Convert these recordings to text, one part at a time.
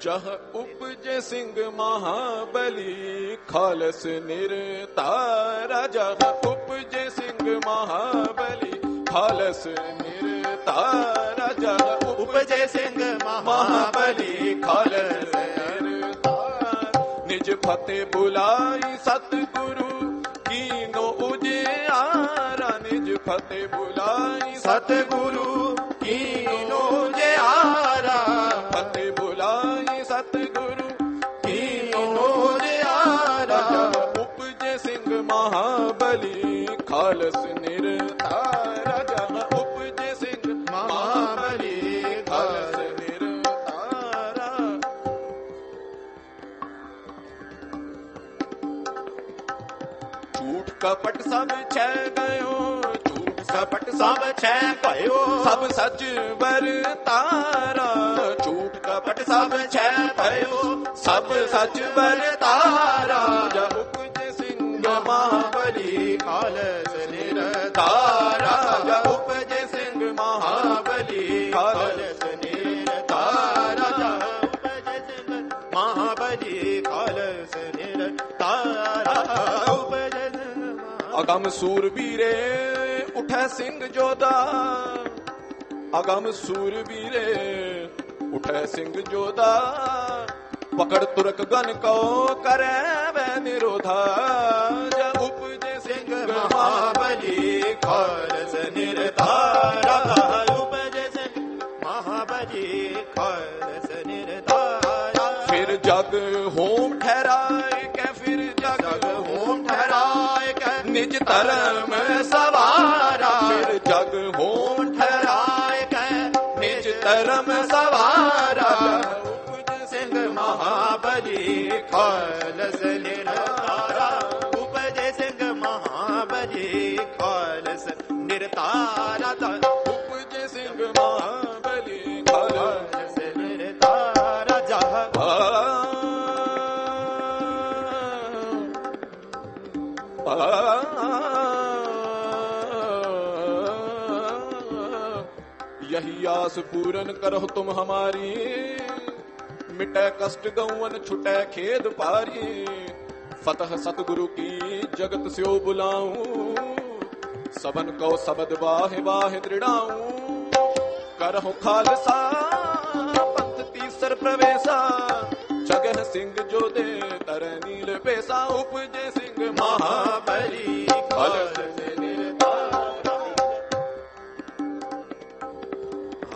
ਜਹ ਉਪਜੇ ਸਿੰਘ ਮਹਾਬਲੀ ਖਾਲਸ ਨਿਰਤਾਰਾ ਜਹ ਉਪਜੇ ਸਿੰਘ ਮਹਾਬਲੀ ਖਾਲਸ ਨਿਰਤਾਰਾ ਜਹ ਉਪਜੇ ਸਿੰਘ ਮਹਾਬਲੀ ਖਾਲਸ ਨਿਰਤਾਰ ਨਿਜ ਫਤਿਹ ਬੁਲਾਈ ਸਤਿਗੁਰੂ ਕੀਨੋ ਉਜਿਆਰਾ। ਨਿਜ ਫਤਿਹ ਬੁਲਾਈ ਸਤਿਗੁਰੂ ਕੀਨੋ ਕਪਟ ਸਭ ਛੈ ਗਇਓ, ਝੂਠ ਕਪਟ ਸਭ ਛੈ ਭਇਓ। ਸਭ ਸੱਚ ਵਰਤਾਰਾ ਝੂਠ ਕਪਟ ਸਭ ਛੈ ਭਇਓ। ਸਭ ਸੱਚ ਵਰਤਾਰਾ ਜਹ ਉਪਜੇ ਸਿੰਘ ਮਹਾਬਲੀ ਖਾਲਸ ਨਿਰਤਾਰਾ ਤਾਰਾ ਜਹ ਅਗਮ ਸੂਰਬੀਰੇ ਉਠੈ ਸਿੰਘ ਜੋਦਾ ਅਗਮ ਸੂਰਵੀਰੇ ਉਠੈ ਸਿੰਘ ਜੋਦਾ ਪਕੜ ਤੁਰਕ ਗਨ ਕੋ ਕਰੈ ਵੈ ਨਿਰੋਧਾ। ਜ ਉਪਜੇ ਸਿੰਘ ਸਿੰਘ ਮਹਾਬਲੀ ਮਹਾਬਲੀ ਖਾਲਸ ਨਿਰਤਾਰਾ ਉਪਜੇ ਸਿੰਘ ਮਹਾਬਲੀ ਖਾਲਸ ਨਿਰਤਾਰਾ ਫਿਰ ਜਗ ਹੋਮ ਠਹਿਰਾਏ ਨਿਜ ਧਰਮ ਸਵਾਰਾ। ਜਗ ਹੋਮ ਠਹਿਰਾਏ ਕੈ, ਨਿਜ ਧਰਮ ਸਵਾਰਾ। ਉਪਜ ਸਿੰਘ ਮਹਾਬਲੀ, ਖਾਲਸ ਨਿਰਤਾਰਾ आस पूरन करह तुम हमारी मिटै कष्ट गौवन छुटै खेद पारी फतह सतगुरु की जगत स्यो बुलाऊं सबन को सबद वाहे वाहे दृढ़ाऊं करहु खालसा पंथ तीसर प्रवेशा जगह सिंह जो दे तर नील पेशा उपजे सिंह महाबली फल निर्तार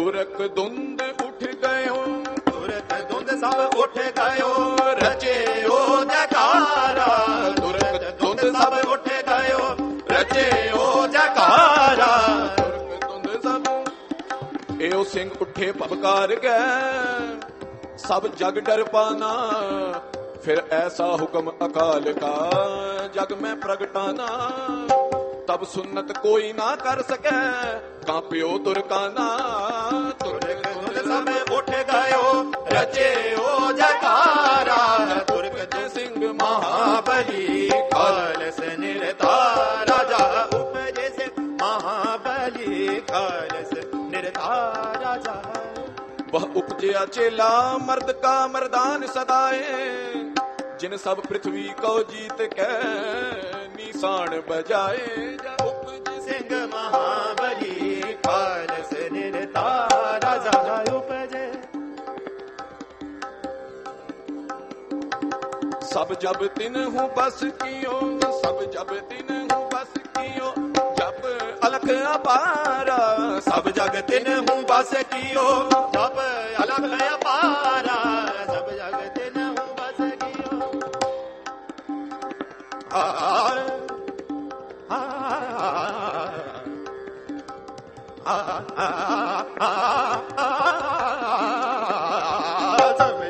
ਤੁਰਕ ਦੁੰਦ ਉੱਠ ਗਇਓ। ਤੁਰਤ ਦੁੰਦ ਸਭ ਉੱਠ ਗਇਓ। ਰਚਿਓ ਜਕਾਰਾ। ਤੁਰਤ ਦੁੰਦ ਸਭ ਉੱਠ ਗਇਓ। ਰਚਿਓ ਜਕਾਰਾ। ਤੁਰਕ ਦੁੰਦ ਸਭ ਏਓ ਸਿੰਘ ਉੱਠੇ ਭਵਕਾਰ ਗਏ ਸਭ ਜਗ ਡਰ ਪਾਨਾ ਫਿਰ ਐਸਾ ਹੁਕਮ ਅਕਾਲ ਕਾ। ਜਗ ਮੈਂ ਪ੍ਰਗਟਾਨਾ ਤਬ ਸੁਨਤ ਕੋਈ ਨਾ ਕਰ ਸਕੈ। ਕਾਂਪਿਓ ਤੁਰਕਾਨਾ बचे ओ जकारा दुर्गत सिंह महाबली काल से निरता राजा उपजे से महाबली काल से निरता राजा वह उपजे अचेला, मर्द का मर्दान सदाए। जिन सब पृथ्वी को जीत के निशान बजाए। उपज सिंह महाबली काल ਸਭ ਜਬ ਤਿਨ ਹੂੰ ਬਸ ਕੀਓ ਸਭ ਜਬ ਤਿਨ ਹੂੰ ਬਸ ਕੀਓ ਜਬ ਅਲਖ ਅਪਾਰਾ। ਸਭ ਜਗ ਤਿਨ ਹੂੰ ਬਸ ਕੀਓ ਸਭ ਅਲਖ ਅਪਾਰਾ। ਸਭ ਜਗ ਤਿਨ ਹੂੰ ਬਸ ਕੀਓ। ਆ ਆ ਆ ਆ ਆ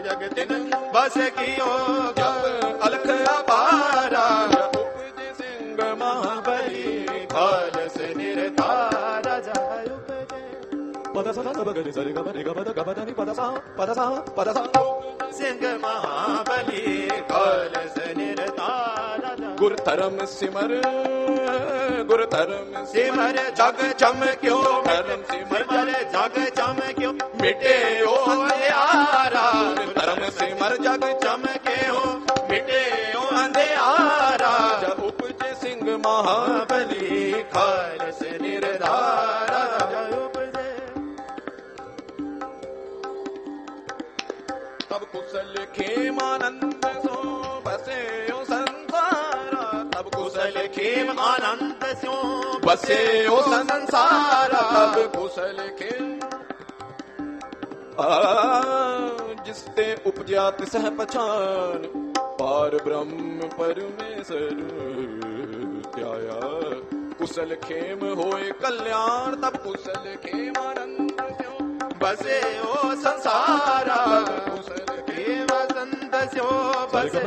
ਜਗ ਤਿਨ ਬਸ ਕੀਓ ਜਪ ਅਲਖ ਅਪਾਰਾ ਉਪਜੇ ਸਿੰਘ ਮਹਾਬਲੀ ਖਾਲਸ ਨਿਰਤਾਰਾ ਜਾਇ ਉਪਜੇ ਪਦ ਸਦਾ ਸਭ ਗਰੇ ਸਰੇ ਗਮ ਰੇ ਗਮ ਦ ਗਮ ਦ ਨੀ ਪਦ ਸਾ ਪਦ ਸਾ ਪਦ ਸਾ ਸਿੰਘ ਮਹਾਬਲੀ ਖਾਲਸ ਨਿਰਤਾਰਾ ਜਾਇ ਗੁਰ ਧਰਮ ਸਿਮਰ ਗੁਰ ਧਰਮ ਸਿਮਰ ਜਗ ਚਮਕਿਓ ਧਰਮ ਸਿਮਰ ਸਿਮਰ ਜਗ ਚਮਕਿਓ ਮਿਟੇ ਓ ਅੰਧਿਆਰਾ ਮਹਾਬਲੀ ਬਲੀ ਖਾਲਸ ਨਿਰਧਾਰਾ ਤਬ ਕੁਸਲ ਖੇਮਾਨੰਦ ਸੋ ਬਸਿਓ ਸੰਸਾਰਾ ਤਬ ਕੁਸਲ ਖੇਮ ਆਨੰਦ ਸਿਓ ਬਸਿਓ ਸੰਸਾਰਾ ਤਬ ਕੁਸਲ ਖੇਮ ਆ ਜਿਸ ਤੇ ਉਪਜਿਆ ਤਿਸਹਿ ਪਛਾਨ ਪਾਰ ਬ੍ਰਹਮ ਪਰਮੇਸ਼ਰ ਧਿਆਇਆ ਕੁਸਲ ਖੇਮ ਹੋਏ ਕਲਿਆਣ ਤਬ ਕੁਸਲ ਖੇਮ ਆਨੰਦ ਸਿਓ ਬਸੇ ਓ ਸੰਸਾਰਾ ਕੁਸਲ ਖੇਮ ਸੰਤ ਸਿਓ ਬਸੇ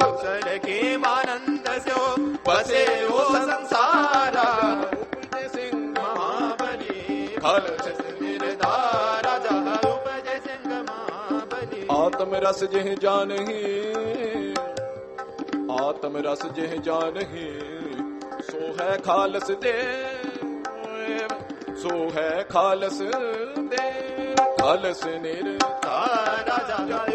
ਕੁਸਲ ਖੇਮ ਆਨੰਦ ਸਿਓ ਬਸੇ ਓ ਸੰਸਾਰਾ ਆਤਮ ਰਸ ਜਿਹ ਜਾਣਹੀ ਆਤਮ ਰਸ ਜਿਹ ਜਾਣਹੀ ਸੋ ਹੈ ਖਾਲਸ ਦੇ ਸੋ ਹੈ ਖਾਲਸ ਦੇ। ਖਾਲਸ ਨਿਰ ਤਾਰਾ